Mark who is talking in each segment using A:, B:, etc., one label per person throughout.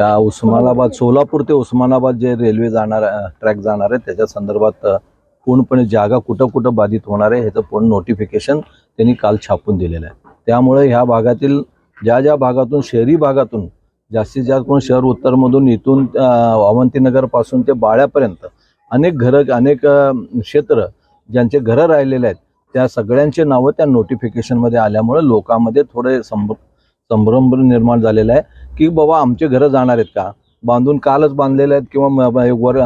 A: या उस्मानाबाद सोलापूर ते उस्मानाबाद जे रेल्वे जाणार ट्रॅक जाणार आहे त्याच्या संदर्भात पूर्णपणे जागा कुठं कुठं बाधित होणार आहे ह्याचं पूर्ण नोटिफिकेशन त्यांनी काल छापून दिलेलं आहे. त्यामुळे ह्या भागातील ज्या ज्या भागातून शहरी भागातून जास्तीत जास्त कोण शहर उत्तरमधून इथून अवंतीनगरपासून ते बाळ्यापर्यंत अनेक घरं अनेक क्षेत्र ज्यांचे घरं राहिलेले आहेत त्या सगळ्यांचे नावं त्या नोटिफिकेशनमध्ये आल्यामुळे लोकांमध्ये थोडे संभ संभ्रम निर्माण झालेला आहे की बाबा आमचे घरं जाणार आहेत का? बांधून कालच बांधलेले आहेत किंवा वर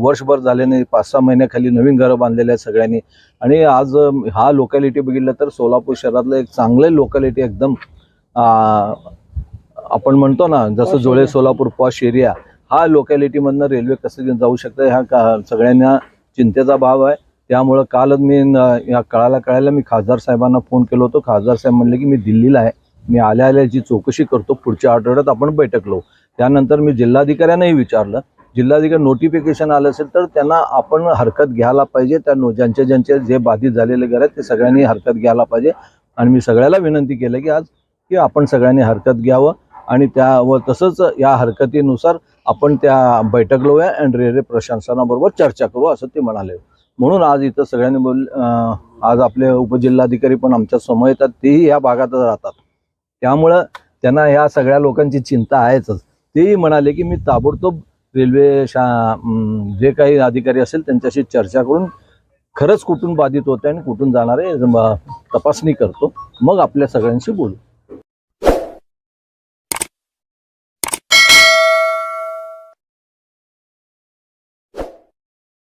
A: वर्षभर झाले नाही पाच सहा महिन्याखाली नवीन घरं बांधलेले आहेत सगळ्यांनी. आणि आज हा लोकॅलिटी बघितलं तर सोलापूर शहरातलं एक चांगलं लोकॅलिटी एकदम. आपण म्हणतो ना जसं जोळे सोलापूर पॉश एरिया हा लोकॅलिटीमधनं रेल्वे कसं जाऊ शकतं ह्या का सगळ्यांना चिंतेचा भाव आहे. त्यामुळं कालच मी न- या कळायला कळायला मी खासदार साहेबांना फोन केलो होतो. खासदार साहेब म्हणले की मी दिल्लीला आहे. मी आल्या आल्याची चौकशी करतो पुढच्या आठवड्यात आपण बैठक लावू त्यानंतर मी जिल्हाधिकाऱ्यांनाही विचारलं. जिल्हाधिकारी नोटिफिकेशन आलं असेल तर त्यांना आपण हरकत घ्यायला पाहिजे. त्या नो ज्यांचे ज्यांचे जे बाधित झालेले घर आहेत ते सगळ्यांनी हरकत घ्यायला पाहिजे. आणि मी सगळ्याला विनंती केलं की आज की आपण सगळ्यांनी हरकत घ्यावं आणि त्या व तसंच या हरकतीनुसार आपण त्या बैठक लावूया आणि रेल्वे प्रशासनाबरोबर चर्चा करू असं ते म्हणाले. म्हणून आज इथं सगळ्यांनी बोल आज आपले उपजिल्हाधिकारी पण आमच्यासमोर येतात. तेही या भागातच राहतात. त्यामुळं त्यांना ह्या सगळ्या लोकांची चिंता आहेच तेही म्हणाले की मी ताबडतोब रेल्वे शा जे काही अधिकारी असेल त्यांच्याशी चर्चा करून खरंच कुठून बाधित होते आणि कुठून जाणारे तपासणी करतो. मग आपल्या सगळ्यांशी बोलू.